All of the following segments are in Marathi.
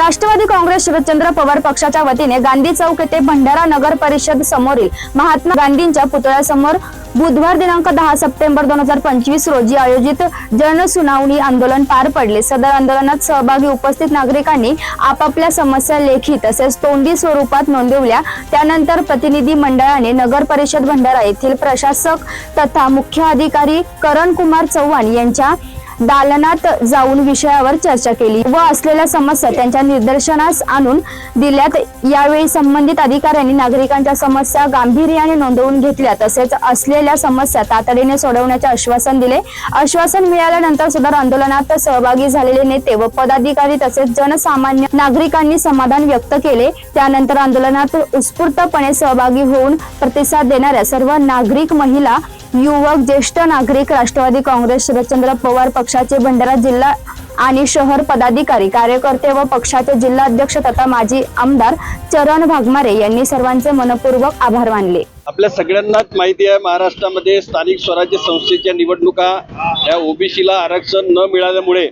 राष्ट्रवादी काँग्रेस शरदचंद्र पवार पक्षाच्या वतीने गांधी चौक येथे भंडारा नगर परिषद समोरील महात्मा गांधींच्या पुतळ्यासमोर बुधवार दिनांक दहा सप्टेंबर दोन हजार पंचवीस रोजी आयोजित जनसुनावणी आंदोलन पार पडले. सदर आंदोलनात सहभागी उपस्थित नागरिकांनी आपापल्या समस्या लेखी तसेच तोंडी स्वरूपात नोंदवल्या. त्यानंतर प्रतिनिधी मंडळाने नगर परिषद भंडारा येथील प्रशासक तथा मुख्य अधिकारी करण कुमार चव्हाण यांच्या दालनात जाऊन विषयावर चर्चा केली व असलेल्या समस्या त्यांच्या निदर्शनास आणून दिल्यात. यावेळी संबंधित अधिकाऱ्यांनी नागरिकांच्या समस्या गांभीर्याने नोंदवून घेतल्या. तसेच असलेल्या समस्या तातडीने सोडवण्याचे आश्वासन दिले. आश्वासन मिळाल्यानंतर सुद्धा आंदोलनात सहभागी झालेले नेते व पदाधिकारी तसेच जनसामान्य नागरिकांनी समाधान व्यक्त केले. त्यानंतर आंदोलनात उत्स्फूर्तपणे सहभागी होऊन प्रतिसाद देणाऱ्या सर्व नागरिक महिला युवक ज्येष्ठ नागरिक राष्ट्रवादी काँग्रेस शरदचंद्र पवार पक्षाचे भंडारा जिल्हा आणि शहर पदाधिकारी कार्यकर्ते व पक्षाचे जिल्हा अध्यक्ष तथा माजी आमदार चरण भागमारे यांनी सर्वांचे मनपूर्वक आभार मानले. आपल्या सगळ्यांनाच माहिती आहे महाराष्ट्रामध्ये स्थानिक स्वराज्य संस्थेच्या निवडणुका या ओबीसीला आरक्षण न मिळाल्यामुळे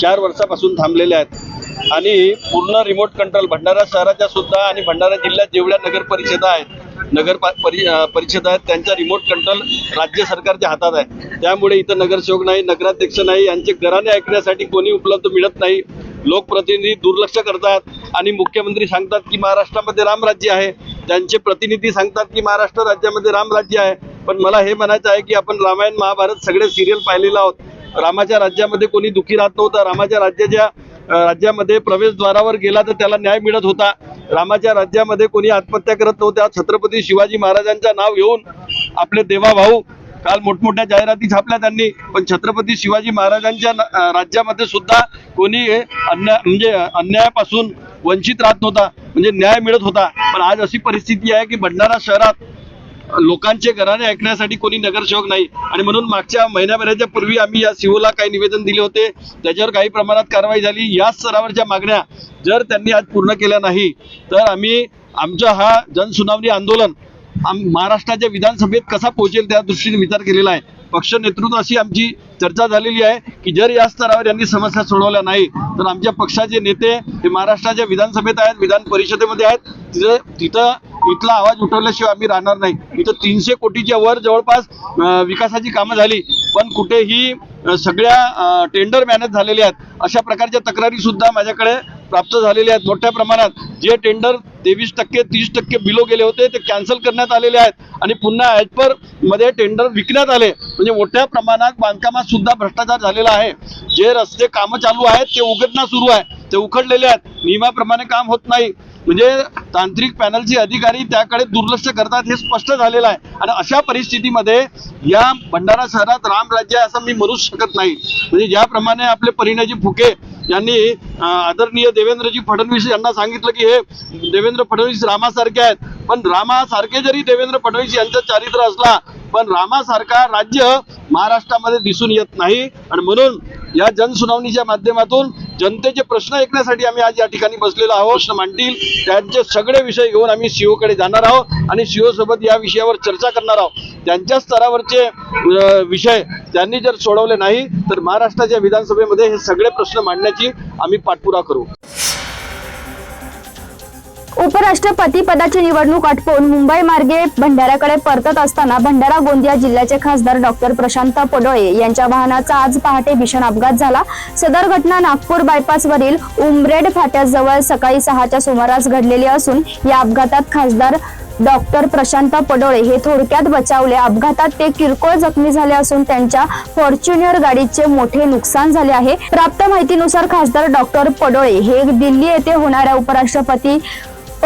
चार वर्षापासून थांबलेल्या आहेत. आणि पूर्ण रिमोट कंट्रोल भंडारा शहराच्या सुद्धा आणि भंडारा जिल्ह्यात जेवढ्या नगर परिषदा आहेत नगर परि परिषदा आहेत त्यांचा रिमोट कंट्रोल राज्य सरकारच्या हातात आहे. त्यामुळे इथं नगरसेवक नाही नगराध्यक्ष नाही यांचे घराने ऐकण्यासाठी कोणी उपलब्ध मिळत नाही. लोकप्रतिनिधी दुर्लक्ष करतात आणि मुख्यमंत्री सांगतात की महाराष्ट्रामध्ये रामराज्य आहे. त्यांचे प्रतिनिधी सांगतात की महाराष्ट्र राज्यामध्ये रामराज्य आहे. पण मला हे म्हणायचं आहे की आपण रामायण महाभारत सगळे सिरियल पाहिलेलो आहोत. रामाच्या राज्यामध्ये कोणी दुखी राहत नव्हतं. रामाच्या राज्याच्या राज्यामध्ये प्रवेशद्वारावर गेला तर त्याला न्याय मिळत होता. रामाच्या राज्यामध्ये कोणी आत्महत्या करत नव्हत्या छत्रपती शिवाजी महाराजांचं नाव घेऊन आपले देवाभाऊ काल मोठमोठ्या जाहिराती छापल्या त्यांनी. पण छत्रपती शिवाजी महाराजांच्या राज्यामध्ये सुद्धा कोणी अन्या अन्याय म्हणजे अन्यायापासून वंचित राहत नव्हता. म्हणजे न्याय मिळत होता. पण आज अशी परिस्थिती आहे की भंडारा शहरात लोकांचे घराने ऐकण्यासाठी कोणी नगरसेवक नाही. आणि म्हणून मागच्या महिन्याभराच्या पूर्वी आम्ही या सीओला काही निवेदन दिले होते. त्याच्यावर काही प्रमाणात कारवाई झाली. या स्तरावरच्या मागण्या जर त्यांनी आज पूर्ण केल्या नाही तर आम्ही आमचा हा जनसुनावणी आंदोलन आम महाराष्ट्राच्या विधानसभेत कसा पोहोचेल त्या दृष्टीने विचार केलेला आहे. पक्ष नेतृत्व अशी आमची चर्चा झालेली आहे की जर या स्तरावर यांनी समस्या सोडवल्या नाही तर आमच्या पक्षाचे नेते हे महाराष्ट्राच्या विधानसभेत आहेत विधान परिषदेमध्ये आहेत. तिथं तिथं इथला आवाज उठवल्याशिवाय आम्ही राहणार नाही. इथं तीनशे कोटीच्या वर जवळपास विकासाची कामं झाली. पण कुठेही सगळ्या टेंडर मॅनेज झालेले आहेत. अशा प्रकारच्या तक्रारी सुद्धा माझ्याकडे प्राप्त झालेल्या आहेत. मोठ्या प्रमाणात जे टेंडर तेवीस टक्के तीस टक्के बिलो गेले होते ते कॅन्सल करण्यात आलेले आहेत. आणि पुन्हा ॲज परमध्ये टेंडर विकण्यात आले. म्हणजे मोठ्या प्रमाणात बांधकामात सुद्धा भ्रष्टाचार झालेला आहे. जे रस्ते कामं चालू आहेत ते उघडणं सुरू आहे. ते उखडलेले आहेत. नियमाप्रमाणे काम होत नाही. म्हणजे तांत्रिक पॅनलचे अधिकारी त्याकडे दुर्लक्ष करतात हे स्पष्ट झालेलं आहे. आणि अशा परिस्थितीमध्ये या भंडारा शहरात रामराज्य आहे असं मी म्हणूच शकत नाही. म्हणजे ज्याप्रमाणे आपले परिणयजी फुके यांनी आदरणीय देवेंद्रजी फडणवीस यांना सांगितलं की हे देवेंद्र फडणवीस रामासारखे आहेत. पण रामासारखे जरी देवेंद्र फडणवीस यांचं चारित्र्य असला पण रामासारखा राज्य महाराष्ट्रामध्ये दिसून येत नाही. आणि म्हणून या जनसुनावणीच्या माध्यमातून जनतेचे प्रश्न ऐकण्यासाठी आम्ही आज या ठिकाणी बसलेलो आहोत. प्रश्न मांडतील. त्यांचे सगळे विषय घेऊन आम्ही सीओकडे जाणार आहोत आणि सीओ सोबत या विषयावर चर्चा करणार आहोत. त्यांच्या स्तरावरचे विषय त्यांनी जर सोडवले नाही तर महाराष्ट्राच्या विधानसभेमध्ये हे सगळे प्रश्न मांडण्याची आम्ही पाठपुरा करू. उपराष्ट्रपती पदाची निवडणूक आटपून मुंबई मार्गे भंडाऱ्याकडे परतत असताना भंडारा गोंदिया जिल्ह्याचे खासदार डॉक्टर प्रशांत पडोळे यांच्या वाहनाचा आज पहाटे भीषण अपघात झाला. सदर घटना नागपूर बायपासवरील उमरेड फाट्याजवळ सकाळी सहाच्या सुमारास घडलेली असून या अपघातात खासदार डॉक्टर प्रशांत पडोळे हे थोडक्यात बचावले. अपघातात ते किरकोळ जखमी झाले असून त्यांच्या फॉर्च्युनर गाडीचे मोठे नुकसान झाले आहे. प्राप्त माहितीनुसार खासदार डॉक्टर पडोळे हे दिल्ली येथे होणाऱ्या उपराष्ट्रपती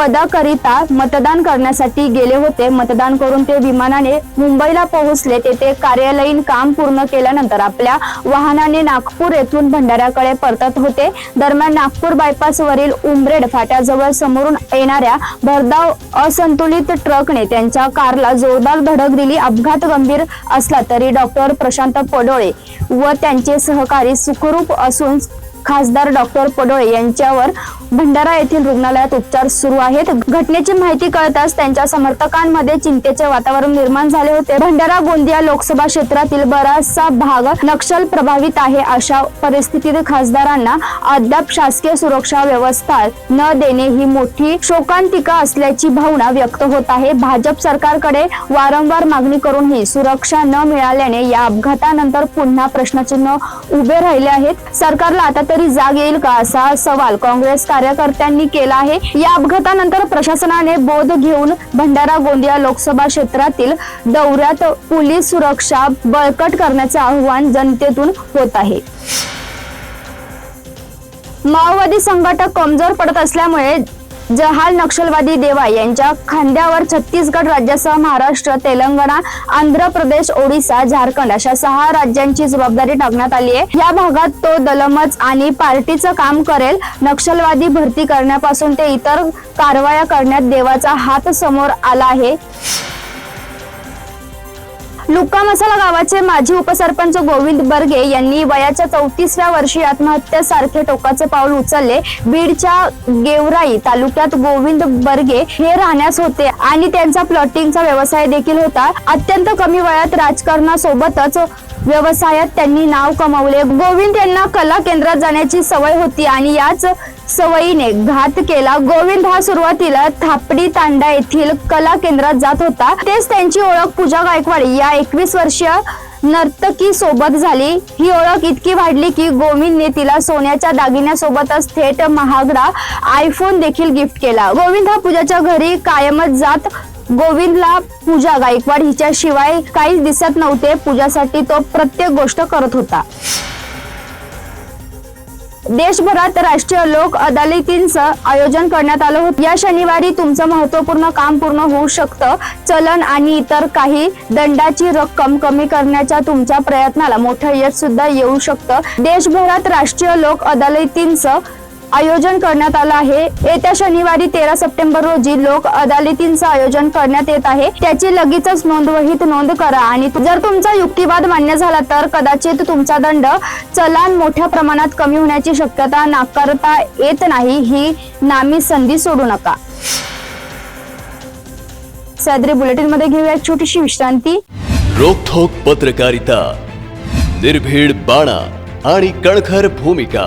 पदाकरिता मतदान करण्यासाठी गेले होते. मतदान करून ते विमानाने मुंबईला पोहोचले. तेथे कार्यालयीन काम पूर्ण केल्यानंतर आपल्या वाहनाने नागपूर येथून भंडाऱ्याकडे परतत होते. दरम्यान नागपूर बायपास वरील उमरेड फाट्याजवळ समोरून येणाऱ्या भरधाव असंतुलित ट्रकने त्यांच्या कारला जोरदार धडक दिली. अपघात गंभीर असला तरी डॉक्टर प्रशांत पडोळे व त्यांचे सहकारी सुखरूप असून खासदार डॉक्टर पडोळे यांच्यावर भंडारा येथील रुग्णालयात उपचार सुरू आहेत. घटनेची माहिती कळताच त्यांच्या समर्थकांमध्ये चिंतेचे वातावरण निर्माण झाले होते. भंडारा गोंदिया लोकसभा क्षेत्रातील बराचसा भाग नक्षल प्रभावित आहे अशा परिस्थितीत खासदारांना अद्याप शासकीय सुरक्षा व्यवस्था न देणे ही मोठी शोकांतिका असल्याची भावना व्यक्त होत आहे. भाजप सरकारकडे वारंवार मागणी करूनही सुरक्षा न मिळाल्याने या अपघातानंतर पुन्हा प्रश्नचिन्ह उभे राहिले आहेत. सरकारला आता तरी जाग येईल का असा सवाल काँग्रेस कार्यकर्त्यांनी केला आहे. या अपघातानंतर प्रशासनाने बोध घेऊन भंडारा गोंदिया लोकसभा क्षेत्रातील दौऱ्यात पोलीस सुरक्षा बळकट करण्याचे आवाहन जनतेतून होत आहे. माओवादी संघटक कमजोर पडत असल्यामुळे जहाल नक्षलवादी देवा यांच्या खांद्यावर छत्तीसगड राज्यासह महाराष्ट्र तेलंगणा आंध्र प्रदेश ओडिसा झारखंड अशा सहा राज्यांची जबाबदारी टाकण्यात आली आहे. या भागात तो दलमच आणि पार्टीचं काम करेल. नक्षलवादी भरती करण्यापासून ते इतर कारवाया करण्यात देवाचा हात समोर आला आहे. लुक्का मसाला गावाचे माजी उपसरपंच गोविंद बर्गे यांनी वयाच्या चौतीसव्या वर्षी आत्महत्या सारखे टोकाचे पाऊल उचलले. बीडच्या गेवराई तालुक्यात गोविंद बर्गे हे राहण्यास होते आणि त्यांचा प्लॉटिंगचा व्यवसाय देखील होता. अत्यंत कमी वयात राजकारणासोबतच व्यवसायात त्यांनी नाव कमावले. गोविंद यांना कला केंद्रात जाण्याची सवय होती आणि याच सवयीने घात केला. गोविंद हा सुरुवातीला थापडी तांडा येथील कला केंद्रात जात होता. तेच त्यांची ओळख पूजा गायकवाड या एकवीस वर्षीय नर्तकी सोबत झाली. ही ओळख इतकी वाढली की गोविंदने तिला सोन्याच्या दागिन्यासोबतच थेट महागडा आयफोन देखील गिफ्ट केला. गोविंद हा पूजाच्या घरी कायमच जात. गोविंदला पूजा गायकवाड हिच्याशिवाय काहीच दिसत नव्हते. पूजासाठी तो प्रत्येक गोष्ट करत होता. देशभरात राष्ट्रीय लोक अदालतींचं आयोजन करण्यात आलं होतं. या शनिवारी तुमचं महत्त्वपूर्ण काम पूर्ण होऊ शकतं. चलन आणि इतर काही दंडाची रक्कम कमी करण्याच्या तुमच्या प्रयत्नाला मोठं यश सुद्धा येऊ शकतं. देशभरात राष्ट्रीय लोक अदालतींचं आयोजन करण्यात आलं आहे. येत्या शनिवारी तेरा सप्टेंबर रोजी लोक अदालतींचं आयोजन करण्यात येत आहे. त्याची लगेचच नोंदवहीत नोंद करा आणि जर तुमचा युक्तिवाद मान्य झाला तर कदाचित तुमचा दंड चलान मोठ्या प्रमाणात कमी होण्याची शक्यता नाकारता येत नाही. ही नामी संधी सोडू नका. सदरी बुलेटिनमध्ये घेऊया एक छोटीशी विश्रांती. रोखोक पत्रकारिता निर्भीड बाणा आणि कणखर भूमिका.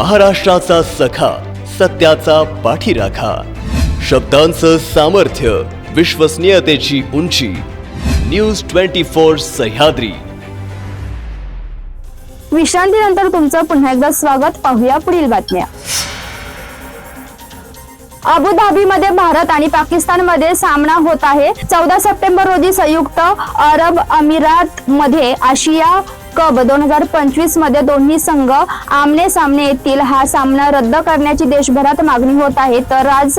महाराष्ट्राचा सखा सत्याचा पाठीराखा. शब्दांचं सामर्थ्य विश्वसनीयतेची उंची. News twenty four Sahyadri. विश्रांतीनंतर तुमचं पुन्हा एकदा स्वागत. पाहूया पुढील बातम्या. अबुधाबीमध्ये भारत आणि पाकिस्तानमध्ये सामना होत आहे. चौदा सप्टेंबर रोजी संयुक्त अरब अमिरात मध्ये आशिया कप. दोन हजार पंचवीसमध्ये दोन्ही संघ आमने सामने येतील. हा सामना रद्द करण्याची देशभरात मागणी होत आहे. तर आज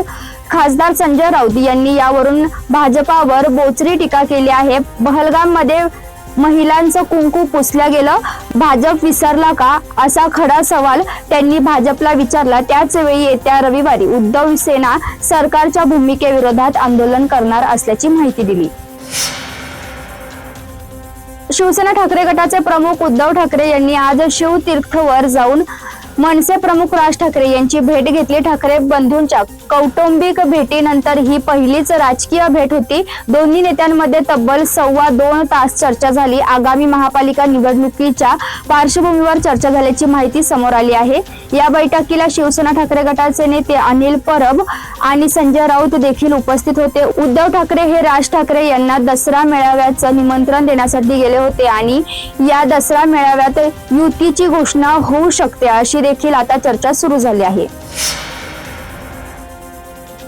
खासदार संजय राऊत यांनी यावरून भाजपावर बोचरी टीका केली आहे. बहलगाममध्ये महिलांचं कुंकू पुसलं गेलं. भाजप विसरला का? असा खडा सवाल त्यांनी भाजपला विचारला. त्याच वेळी येत्या रविवारी उद्धव सेना सरकारच्या भूमिकेविरोधात आंदोलन करणार असल्याची माहिती दिली. शिवसेना ठाकरे गटाचे प्रमुख उद्धव ठाकरे यांनी आज शिवतीर्थवर जाऊन मनसे प्रमुख राज ठाकरे यांची भेट घेतली. ठाकरे बंधूंच्या कौटुंबिक भेटीनंतर ही पहिलीच राजकीय भेट होती. दोन्ही नेत्यांमध्ये तब्बल सव्वा दोन तास चर्चा झाली. आगामी महापालिका निवडणुकीच्या पार्श्वभूमीवर चर्चा झाल्याची माहिती समोर आली आहे. या बैठकीला शिवसेना ठाकरे गटाचे नेते अनिल परब आणि संजय राऊत देखील उपस्थित होते. उद्धव ठाकरे हे राज ठाकरे यांना दसरा मेळाव्याचं निमंत्रण देण्यासाठी गेले होते आणि या दसरा मेळाव्यात युतीची घोषणा होऊ शकते अशी देखील आता चर्चा सुरू झाली आहे.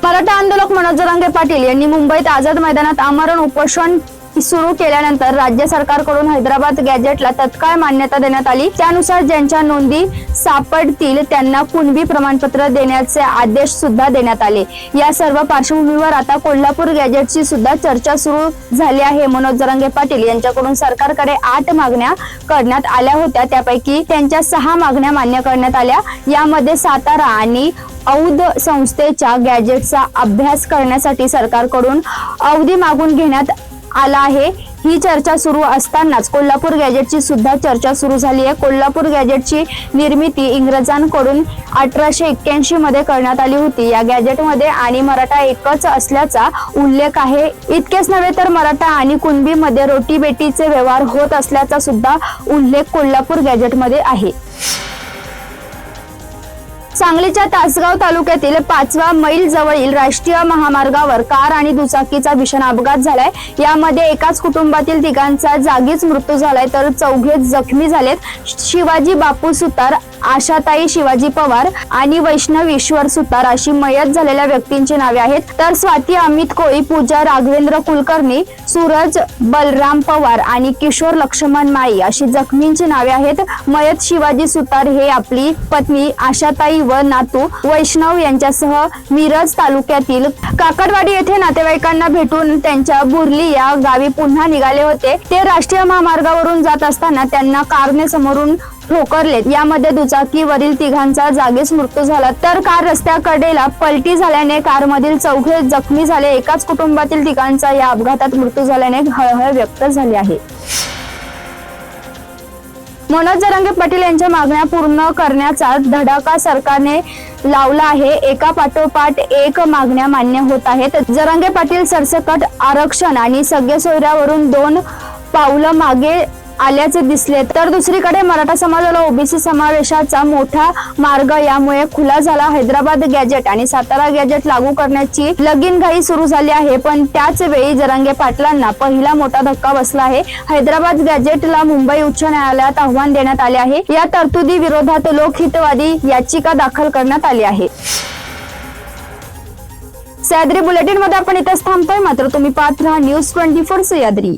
मराठा आंदोलक मनोज जरांगे पाटील यांनी मुंबईत आझाद मैदानात आमरण उपोषण सुरू केल्यानंतर राज्य सरकारकडून हैदराबाद गॅजेटला तत्काळ मान्यता देण्यात आली. त्यानुसार ज्यांच्या नोंदी सापडतील त्यांना कुणबी प्रमाणपत्र देण्याचे आदेश सुद्धा देण्यात आले. या सर्व पार्श्वभूमीवर आता कोल्हापूर गॅजेटची सुद्धा चर्चा सुरू झाली आहे. मनोज जरांगे पाटील यांच्याकडून सरकारकडे आठ मागण्या करण्यात आल्या होत्या. त्यापैकी त्यांच्या सहा मागण्या मान्य करण्यात आल्या. यामध्ये सातारा आणि औध संस्थेच्या गॅजेटचा अभ्यास करण्यासाठी सरकारकडून अवधी मागून घेण्यात आला आहे. ही चर्चा सुरू असतानाच कोल्हापूर गॅजेटची सुद्धा चर्चा सुरू झाली आहे. कोल्हापूर गॅजेटची निर्मिती इंग्रजांकडून अठराशे एक्क्याऐंशी मध्ये करण्यात आली होती. या गॅजेटमध्ये आणि मराठा एकच असल्याचा उल्लेख आहे. इतकेच नव्हे तर मराठा आणि कुणबीमध्ये रोटीबेटीचे व्यवहार होत असल्याचा सुद्धा उल्लेख कोल्हापूर गॅजेटमध्ये आहे. सांगलीच्या तासगाव तालुक्यातील पाचवा मैल जवळील राष्ट्रीय महामार्गावर कार आणि दुचाकीचा भीषण अपघात झालाय. यामध्ये एकाच कुटुंबातील तिघांचा जागीच मृत्यू झालाय तर चौघे जखमी झालेत. शिवाजी बापू सुतार आशाताई शिवाजी पवार आणि वैष्णव ईश्वर सुतार अशी मयत झालेल्या व्यक्तींची नावे आहेत. तर स्वाती अमित कोळी पूजा राघवेंद्र कुलकर्णी सूरज बलराम पवार आणि किशोर लक्ष्मण माई अशी जखमींची नावे आहेत. मयत शिवाजी सुतार हे आपली पत्नी आशाताई व नातू वैष्णव यांच्यासह मिरज तालुक्यातील काकडवाडी येथे नातेवाईकांना भेटून त्यांच्या बुर्ली या गावी पुन्हा निघाले होते. ते राष्ट्रीय महामार्गावरून जात असताना त्यांना कारने समोरून ठोकरले. यामध्ये दुचाकीवरील तिघांचा जागीच मृत्यू झाला. तर कार रस्त्याकडेला पलटी झाल्याने कारमधील चौघे जखमी झाले. एकाच कुटुंबातील तिघांचा या अपघातात मृत्यू झाल्याने हळहळ व्यक्त झाली आहे. मनोज जरांगे पाटील यांच्या मागण्या पूर्ण करण्याचा धडाका सरकारने लावला आहे. एका पाठोपाठ एक मागण्या मान्य होत आहेत. जरांगे पाटील सरसकट आरक्षण आणि सगळे सोयऱ्यावरून दोन पावलं मागे आल्याचे दिसले. तर दुसरीकडे मराठा समाजाला ओबीसी समावेशाचा मोठा मार्ग यामुळे खुला झाला. हैदराबाद गॅजेट आणि सातारा गॅजेट लागू करण्याची लगीनघाई सुरू झाली आहे. पण त्याच वेळी जरांगे पाटलांना पहिला मोठा धक्का बसला आहे. हैदराबाद गॅजेटला मुंबई उच्च न्यायालयात आव्हान देण्यात आले आहे. या तरतुदी विरोधात लोकहितवादी याचिका दाखल करण्यात आली आहे. सह्याद्री बुलेटिनमध्ये आपण इथंच थांबतोय. मात्र तुम्ही पाहत राहा न्यूज ट्वेंटी फोर सह्याद्री.